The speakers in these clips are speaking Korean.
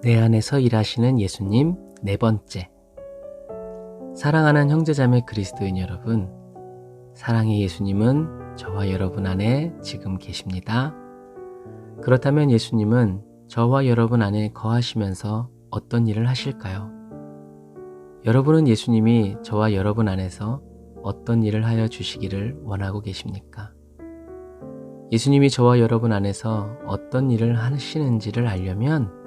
내 안에서 일하시는 예수님 네 번째. 사랑하는 형제자매 그리스도인 여러분, 사랑의 예수님은 저와 여러분 안에 지금 계십니다. 그렇다면 예수님은 저와 여러분 안에 거하시면서 어떤 일을 하실까요? 여러분은 예수님이 저와 여러분 안에서 어떤 일을 하여 주시기를 원하고 계십니까? 예수님이 저와 여러분 안에서 어떤 일을 하시는지를 알려면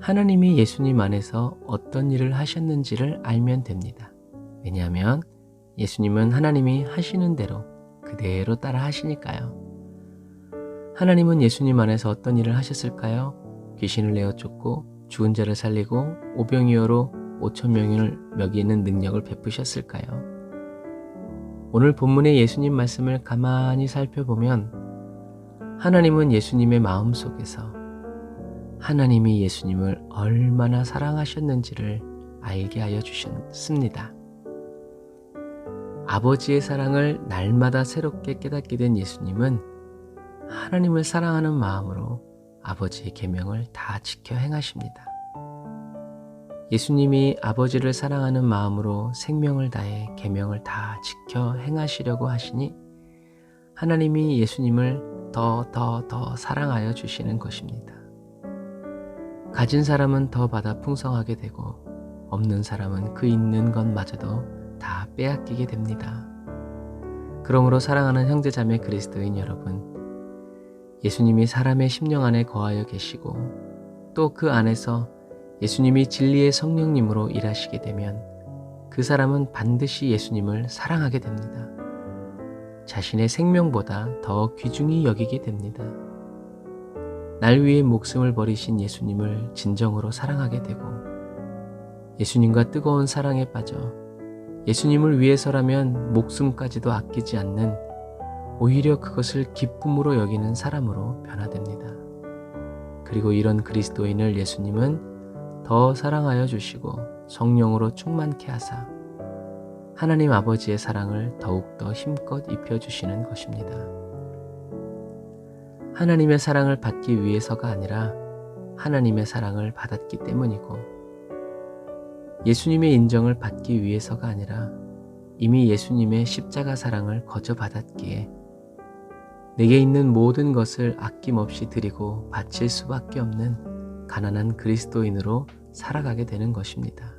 하나님이 예수님 안에서 어떤 일을 하셨는지를 알면 됩니다. 왜냐하면 예수님은 하나님이 하시는 대로 그대로 따라 하시니까요. 하나님은 예수님 안에서 어떤 일을 하셨을까요? 귀신을 내어 쫓고 죽은 자를 살리고 오병이어로 5천 명을 먹이는 능력을 베푸셨을까요? 오늘 본문의 예수님 말씀을 가만히 살펴보면 하나님은 예수님의 마음 속에서 하나님이 예수님을 얼마나 사랑하셨는지를 알게 하여 주셨습니다. 아버지의 사랑을 날마다 새롭게 깨닫게 된 예수님은 하나님을 사랑하는 마음으로 아버지의 계명을 다 지켜 행하십니다. 예수님이 아버지를 사랑하는 마음으로 생명을 다해 계명을 다 지켜 행하시려고 하시니 하나님이 예수님을 더 더 더 사랑하여 주시는 것입니다. 가진 사람은 더 받아 풍성하게 되고 없는 사람은 그 있는 것마저도 다 빼앗기게 됩니다. 그러므로 사랑하는 형제 자매 그리스도인 여러분, 예수님이 사람의 심령 안에 거하여 계시고 또 그 안에서 예수님이 진리의 성령님으로 일하시게 되면 그 사람은 반드시 예수님을 사랑하게 됩니다. 자신의 생명보다 더 귀중히 여기게 됩니다. 날 위해 목숨을 버리신 예수님을 진정으로 사랑하게 되고 예수님과 뜨거운 사랑에 빠져 예수님을 위해서라면 목숨까지도 아끼지 않는 오히려 그것을 기쁨으로 여기는 사람으로 변화됩니다. 그리고 이런 그리스도인을 예수님은 더 사랑하여 주시고 성령으로 충만케 하사 하나님 아버지의 사랑을 더욱더 힘껏 입혀주시는 것입니다. 하나님의 사랑을 받기 위해서가 아니라 하나님의 사랑을 받았기 때문이고 예수님의 인정을 받기 위해서가 아니라 이미 예수님의 십자가 사랑을 거저 받았기에 내게 있는 모든 것을 아낌없이 드리고 바칠 수밖에 없는 가난한 그리스도인으로 살아가게 되는 것입니다.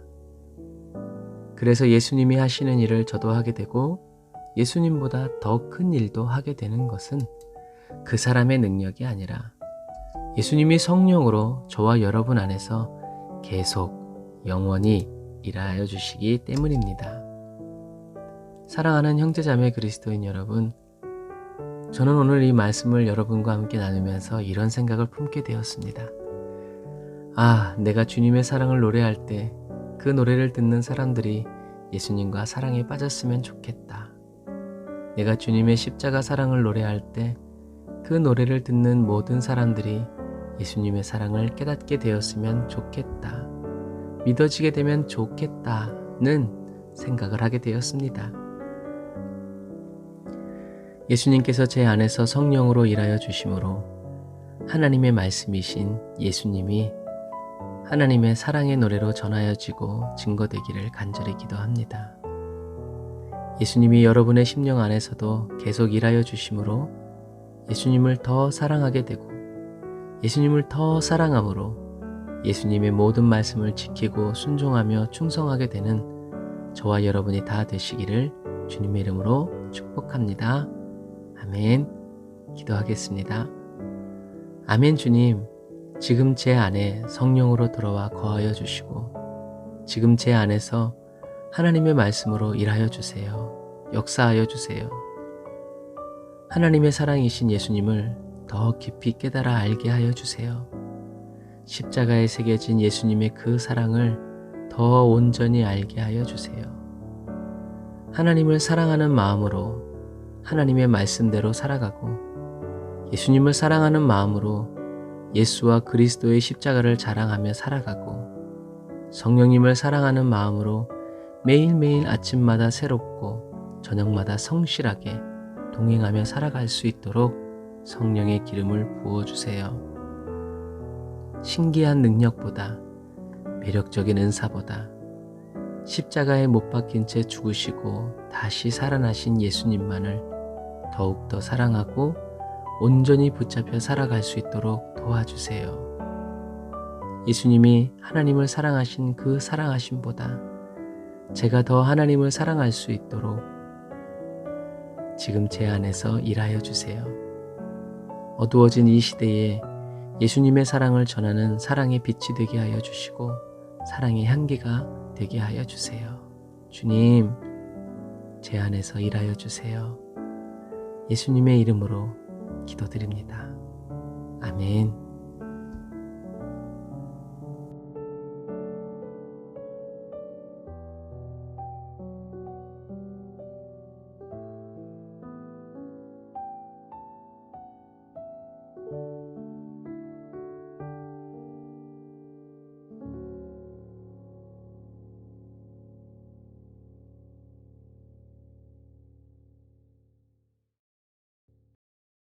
그래서 예수님이 하시는 일을 저도 하게 되고 예수님보다 더 큰 일도 하게 되는 것은 그 사람의 능력이 아니라 예수님이 성령으로 저와 여러분 안에서 계속 영원히 일하여 주시기 때문입니다. 사랑하는 형제자매 그리스도인 여러분, 저는 오늘 이 말씀을 여러분과 함께 나누면서 이런 생각을 품게 되었습니다. 아, 내가 주님의 사랑을 노래할 때 그 노래를 듣는 사람들이 예수님과 사랑에 빠졌으면 좋겠다. 내가 주님의 십자가 사랑을 노래할 때 그 노래를 듣는 모든 사람들이 예수님의 사랑을 깨닫게 되었으면 좋겠다. 믿어지게 되면 좋겠다는 생각을 하게 되었습니다. 예수님께서 제 안에서 성령으로 일하여 주심으로 하나님의 말씀이신 예수님이 하나님의 사랑의 노래로 전하여지고 증거되기를 간절히 기도합니다. 예수님이 여러분의 심령 안에서도 계속 일하여 주심으로 예수님을 더 사랑하게 되고 예수님을 더 사랑함으로 예수님의 모든 말씀을 지키고 순종하며 충성하게 되는 저와 여러분이 다 되시기를 주님의 이름으로 축복합니다. 아멘. 기도하겠습니다. 아멘 주님, 지금 제 안에 성령으로 들어와 거하여 주시고, 지금 제 안에서 하나님의 말씀으로 일하여 주세요. 역사하여 주세요. 하나님의 사랑이신 예수님을 더 깊이 깨달아 알게 하여 주세요. 십자가에 새겨진 예수님의 그 사랑을 더 온전히 알게 하여 주세요. 하나님을 사랑하는 마음으로 하나님의 말씀대로 살아가고 예수님을 사랑하는 마음으로 예수와 그리스도의 십자가를 자랑하며 살아가고 성령님을 사랑하는 마음으로 매일매일 아침마다 새롭고 저녁마다 성실하게 동행하며 살아갈 수 있도록 성령의 기름을 부어주세요. 신기한 능력보다 매력적인 은사보다 십자가에 못 박힌 채 죽으시고 다시 살아나신 예수님만을 더욱더 사랑하고 온전히 붙잡혀 살아갈 수 있도록 도와주세요. 예수님이 하나님을 사랑하신 그 사랑하심보다 제가 더 하나님을 사랑할 수 있도록 지금 제 안에서 일하여 주세요. 어두워진 이 시대에 예수님의 사랑을 전하는 사랑의 빛이 되게 하여 주시고 사랑의 향기가 되게 하여 주세요. 주님, 제 안에서 일하여 주세요. 예수님의 이름으로 기도드립니다. 아멘.